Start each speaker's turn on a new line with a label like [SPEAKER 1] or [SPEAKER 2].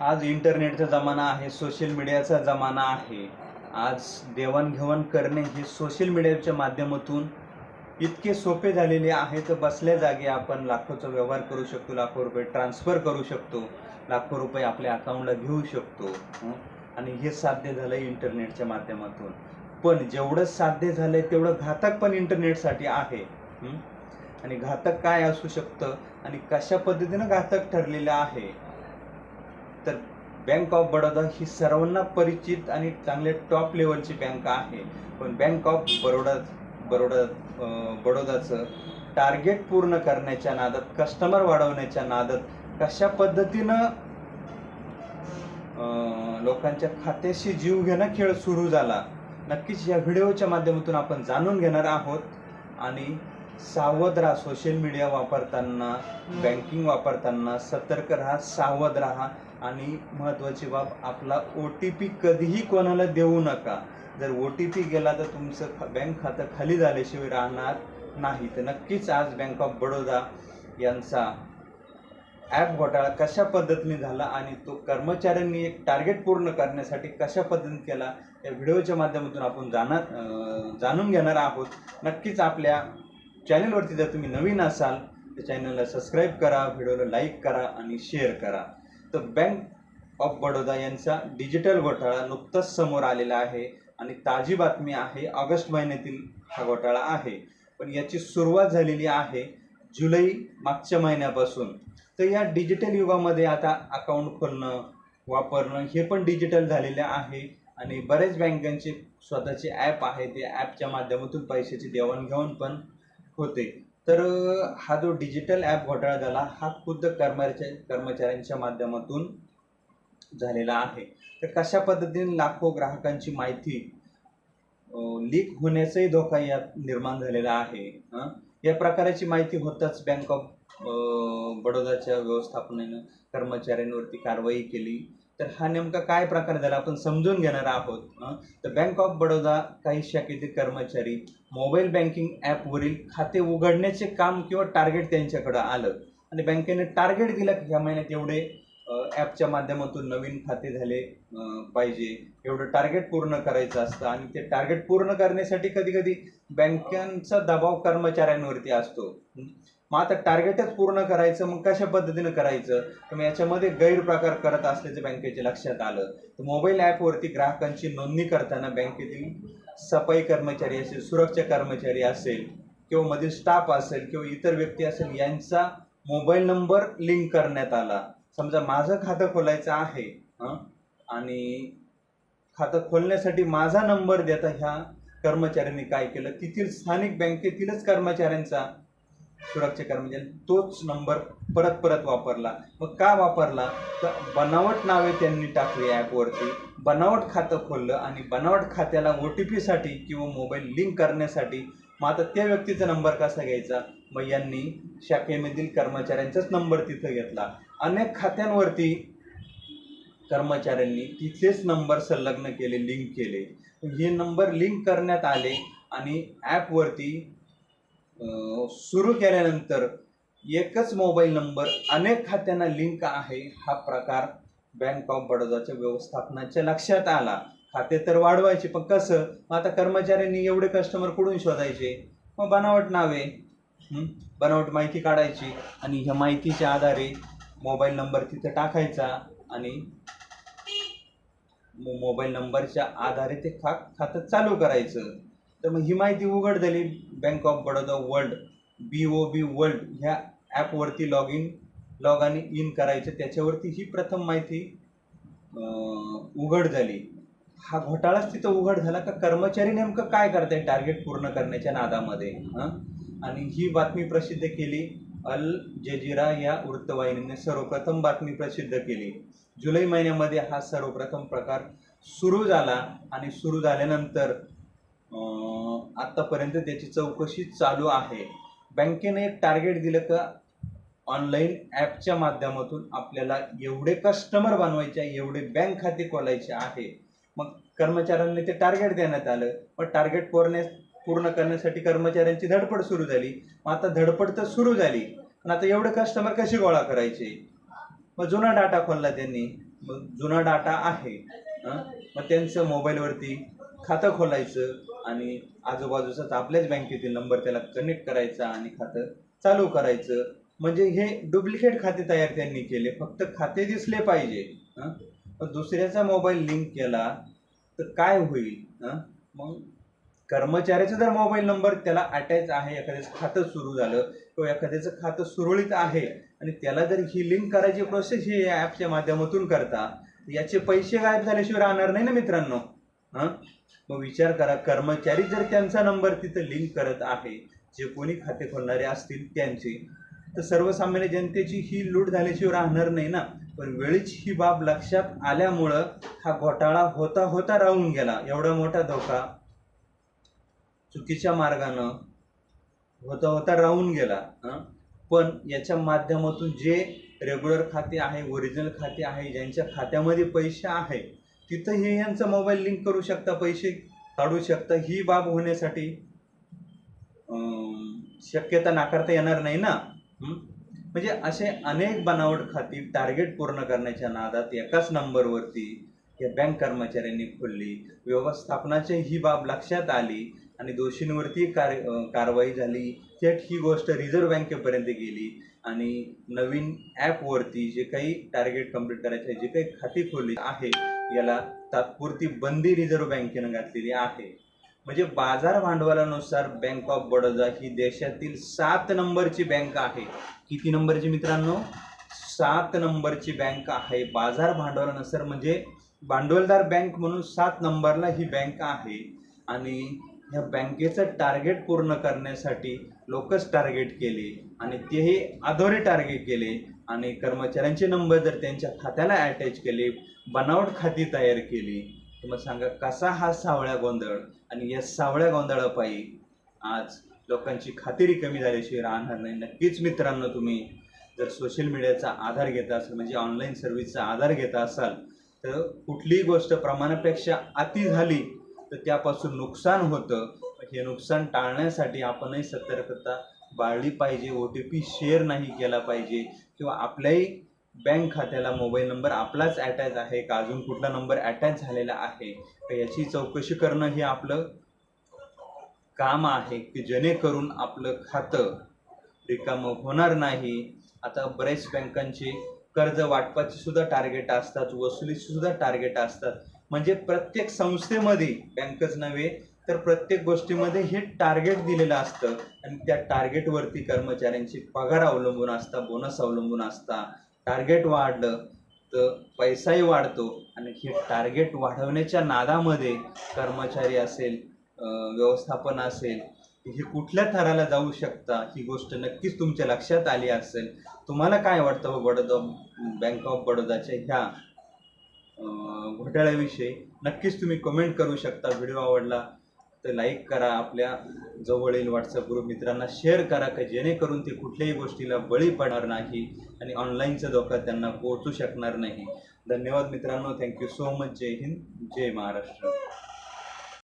[SPEAKER 1] आज इंटरनेटचा जमाना आहे सोशल मीडियाचा जमाना आहे. आज देवाणघेवाण करणे हे सोशल मीडियाच्या माध्यमातून इतके सोपे झालेले आहे तर बसल्या जागी आपण लाखोचा व्यवहार करू शकतो लाखो रुपये ट्रान्सफर करू शकतो लाखो रुपये आपल्या अकाउंटला घेऊ शकतो आणि हे साध्य झालं इंटरनेटच्या माध्यमातून. पण जेवढं साध्य झालंय तेवढं घातक पण इंटरनेटसाठी आहे आणि घातक काय असू शकतं आणि कशा पद्धतीनं घातक ठरलेलं आहे? तर बँक ऑफ बडोदा ही सर्वांना परिचित आणि चांगल्या टॉप लेवलची बँक आहे. पण बँक ऑफ बरोडा बरोडा अं, बडोदाचं टार्गेट पूर्ण करण्याच्या नादात कस्टमर वाढवण्याच्या नादात कशा पद्धतीनं लोकांच्या खात्याशी जीव घेणं खेळ सुरू झाला नक्कीच या व्हिडिओच्या माध्यमातून आपण जाणून घेणार आहोत. आणि सावध राहा सोशल मीडिया वापरताना बँकिंग वापरताना सतर्क राहा सावध राहा. आणि महत्त्वाची बाब आपला ओ टी पी कधीही कोणाला देऊ नका. जर ओ टी पी गेला तर तुमचं बँक खातं खाली झाल्याशिवाय राहणार नाही. तर नक्कीच आज बँक ऑफ बडोदा यांचा ॲप घोटाळा कशा पद्धतीने झाला आणि तो कर्मचाऱ्यांनी एक टार्गेट पूर्ण करण्यासाठी कशा पद्धतीने केला या व्हिडिओच्या माध्यमातून आपण जाणार जाणून घेणार आहोत. नक्कीच आपल्या चॅनलवरती जर तुम्ही नवीन असाल तर चॅनलला सबस्क्राईब करा व्हिडिओला लाईक करा आणि शेअर करा. तर बँक ऑफ बडोदा यांचा डिजिटल घोटाळा नुकताच समोर आलेला आहे आणि ताजी बातमी आहे ऑगस्ट महिन्यातील हा घोटाळा आहे. पण याची सुरुवात झालेली आहे जुलै मागच्या महिन्यापासून. तर या डिजिटल युगामध्ये आता अकाउंट खोलणं वापरणं हे पण डिजिटल झालेलं आहे आणि बरेच बँकांचे स्वतःचे ॲप आहे ते ॲपच्या माध्यमातून पैशाची देवाणघेवाण पण होते. तर हा जो डिजिटल ॲप घोटाळा झाला हा खुद्द कर्मचारी कर्मचाऱ्यांच्या माध्यमातून झालेला आहे. तर कशा पद्धतीने लाखो ग्राहकांची माहिती लीक होण्याचाही धोका यात निर्माण झालेला आहे या प्रकाराची माहिती होताच बँक ऑफ बडोदाच्या व्यवस्थापनानं कर्मचाऱ्यांवरती कारवाई केली. तर हा नेमका काय प्रकार झाला? आपण समजून घेणार आहोत तर बँक ऑफ बडोदा काही शाखेतील कर्मचारी मोबाईल बँकिंग ॲपवरील खाते उघडण्याचे काम किंवा टार्गेट त्यांच्याकडं आलं. आणि बँकेने टार्गेट दिलं की ह्या महिन्यात एवढे ॲपच्या माध्यमातून नवीन खाते झाले पाहिजे. एवढं टार्गेट पूर्ण करायचं असतं आणि ते टार्गेट पूर्ण करण्यासाठी कधी कधी बँकांचा दबाव कर्मचाऱ्यांवरती असतो. मग आता टार्गेटच पूर्ण करायचं मग कशा पद्धतीनं करायचं? तर मग याच्यामध्ये गैरप्रकार करत असल्याचं बँकेच्या लक्षात आलं. तर मोबाईल ॲपवरती ग्राहकांची नोंदणी करताना बँकेतील सफाई कर्मचारी असेल सुरक्षा कर्मचारी असेल किंवा मधील स्टाफ असेल किंवा इतर व्यक्ती असेल यांचा मोबाईल नंबर लिंक करण्यात आला. समजा माझं खातं खोलायचं आहे आणि खातं खोलण्यासाठी माझा नंबर देता ह्या कर्मचाऱ्यांनी काय केलं? तिथील स्थानिक बँकेतीलच कर्मचाऱ्यांचा सुरक्षा कर्मचारी म्हणजे तोच नंबर परत परत वापरला. मग का वापरला? तर बनावट नावे त्यांनी टाकली ॲपवरती बनावट खातं खोललं आणि बनावट खात्याला ओ टी पीसाठी किंवा मोबाईल लिंक करण्यासाठी मग आता त्या व्यक्तीचा नंबर कसा घ्यायचा? मग यांनी शाखेमधील कर्मचाऱ्यांचाच नंबर तिथं घेतला. अनेक खात्यांवरती कर्मचाऱ्यांनी तिथेच नंबर संलग्न केले लिंक केले. हे नंबर लिंक करण्यात आले आणि ॲपवरती सुरू केल्यानंतर एकच मोबाईल नंबर अनेक खात्यांना लिंक आहे. हा प्रकार बँक ऑफ बडोदाच्या व्यवस्थापनाच्या लक्षात आला. खाते तर वाढवायचे पण कसं? मग आता कर्मचाऱ्यांनी एवढे कस्टमर कुठून शोधायचे? मग बनावट नावे. बनावट माहिती काढायची आणि ह्या माहितीच्या आधारे मोबाईल नंबर तिथं टाकायचा आणि मो- मोबाईल नंबरच्या आधारे ते खा खातं चालू करायचं. तर मग ही माहिती उघड झाली bank of Baroda world B O B world ह्या ॲपवरती लॉग इन लॉग आणि इन करायचं. त्याच्यावरती ही प्रथम माहिती उघड झाली हा घोटाळाच तिथं उघड झाला का कर्मचारी नेमकं काय करताय? टार्गेट पूर्ण करण्याच्या नादामध्ये हं? आणि ही बातमी प्रसिद्ध केली. अल जजिरा या वृत्तवाहिनीने सर्वप्रथम बातमी प्रसिद्ध केली. जुलै महिन्यामध्ये हा सर्वप्रथम प्रकार सुरू झाला आणि सुरू झाल्यानंतर आत्तापर्यंत त्याची चौकशी चालू आहे. बँकेने एक टार्गेट दिलं का ऑनलाईन ॲपच्या माध्यमातून आपल्याला एवढे कस्टमर बनवायचे आहे, एवढे बँक खाते खोलायचे आहे. मग कर्मचाऱ्यांनी ते टार्गेट देण्यात आलं. पण टार्गेट पूर्ण पूर्ण करण्यासाठी कर्मचाऱ्यांची धडपड सुरू झाली. मग आता धडपड तर सुरू झाली. पण आता एवढे कस्टमर कसे गोळा करायचे? मग जुना डाटा खोलला त्यांनी. मग जुना डाटा आहे. मग त्यांचं मोबाईलवरती खातं खोलायचं. आणि आजूबाजूचाच आपल्याच बँकेतील नंबर त्याला कनेक्ट करायचा आणि खातं चालू करायचं. म्हणजे हे डुप्लिकेट खाते तयार त्यांनी केले. फक्त खाते दिसले पाहिजे. हं? दुसऱ्याचा मोबाईल लिंक केला तर काय होईल? मग कर्मचाऱ्याचा जर मोबाईल नंबर त्याला अटॅच आहे एखाद्याचं खातं सुरू झालं किंवा एखाद्याचं खातं सुरळीत आहे आणि त्याला जर ही लिंक करायची प्रोसेस ही ॲपच्या माध्यमातून करता याचे पैसे गायब झाल्याशिवाय राहणार नाही ना मित्रांनो. हां? मग विचार करा कर्मचारी जर त्यांचा नंबर तिथं लिंक करत आहे जे कोणी खाते खोलणारे असतील त्यांचे तर सर्वसामान्य जनतेची ही लूट झाल्याशिवाय राहणार नाही ना. पण वेळीच ही बाब लक्षात आल्यामुळं हा घोटाळा होता होता राहून गेला. एवढा मोठा धोका चुकीच्या मार्गानं होता होता राहून गेला हं? पण याच्या माध्यमातून जे रेग्युलर खाते आहे ओरिजिनल खाते आहे ज्यांच्या खात्यामध्ये पैसे आहे तिथं हे यांचा मोबाईल लिंक करू शकता पैसे काढू शकता. ही बाब होण्यासाठी शक्यता नाकारता येणार नाही ना? म्हणजे असे अनेक बनावट खाती टार्गेट पूर्ण करण्याच्या नादात एकाच नंबरवरती या बँक कर्मचाऱ्यांनी खोलली. व्यवस्थापनाची ही बाब लक्षात आली आणि दोषींवरती कार कारवाई झाली. थेट ही गोष्ट रिझर्व्ह बँकेपर्यंत गेली आणि नवीन ॲपवरती जे काही टार्गेट कंप्लीट करायचे जे काही खाती खोलली आहे याला तात्पुरती बंदी रिझर्व्ह बँकेनं घातलेली आहे. म्हणजे बाजार भांडवलानुसार बँक ऑफ बडोदा ही देशातील सात नंबरची बँक आहे. किती नंबरची मित्रांनो? सात नंबरची बँक आहे. बाजार भांडवलानुसार म्हणजे भांडवलदार बँक म्हणून सात नंबरला ही बँक आहे. आणि ह्या बँकेचं टार्गेट पूर्ण करण्यासाठी लोकच टार्गेट केले आणि तेही अधोरे टार्गेट केले. आणि कर्मचाऱ्यांचे नंबर जर त्यांच्या खात्याला अटॅच केले बनावट खाती तयार केली तर मग सांगा कसा हा सावळ्या गोंधळ आणि या सावळ्या गोंधळापायी आज लोकांची खातिरी कमी झाल्याशिवाय राहणार नाही. नक्कीच मित्रांनो तुम्ही जर सोशल मीडियाचा आधार घेता असाल म्हणजे ऑनलाईन सर्व्हिसचा आधार घेता असाल तर कुठलीही गोष्ट प्रमाणापेक्षा अति झाली तर त्यापासून नुकसान होतं. हे नुकसान टाळण्यासाठी आपणही सतर्कता बाळली पाहिजे ओ टी पी शेअर नाही केला पाहिजे. किंवा आपल्याही बँक खात्याला मोबाईल नंबर आपलाच अटॅच आहे का? अजून कुठला नंबर अटॅच झालेला आहे? तर याची चौकशी करणं हे आपलं काम आहे की जेणेकरून आपलं खातं रिकामं होणार नाही. आता बरेच बँकांचे कर्ज वाटपाचे सुद्धा टार्गेट असतात वसुलीचे सुद्धा टार्गेट असतात. म्हणजे प्रत्येक संस्थेमध्ये बँकच नव्हे तर प्रत्येक गोष्टीमध्ये हे टार्गेट दिलेलं असतं. आणि त्या टार्गेटवरती कर्मचाऱ्यांची पगार अवलंबून असता बोनस अवलंबून असता. टार्गेट वाढलं तर पैसाही वाढतो. आणि हे टार्गेट वाढवण्याच्या नादामध्ये कर्मचारी असेल व्यवस्थापन असेल हे कुठल्या थराला जाऊ शकता ही गोष्ट नक्कीच तुमच्या लक्षात आली असेल. तुम्हाला काय वाटतं हो बडोदा बँक ऑफ बडोदाच्या ह्या घोटाळ्याविषयी? नक्कीच तुम्ही कमेंट करू शकता. व्हिडिओ आवडला तर लाईक करा आपल्या जवळील व्हॉट्सअप ग्रुप मित्रांना शेअर करा का जेणेकरून ते कुठल्याही गोष्टीला बळी पडणार नाही आणि ऑनलाईनचा धोका त्यांना पोहोचू शकणार नाही. धन्यवाद मित्रांनो. थँक्यू सो मच जय हिंद. जय महाराष्ट्र.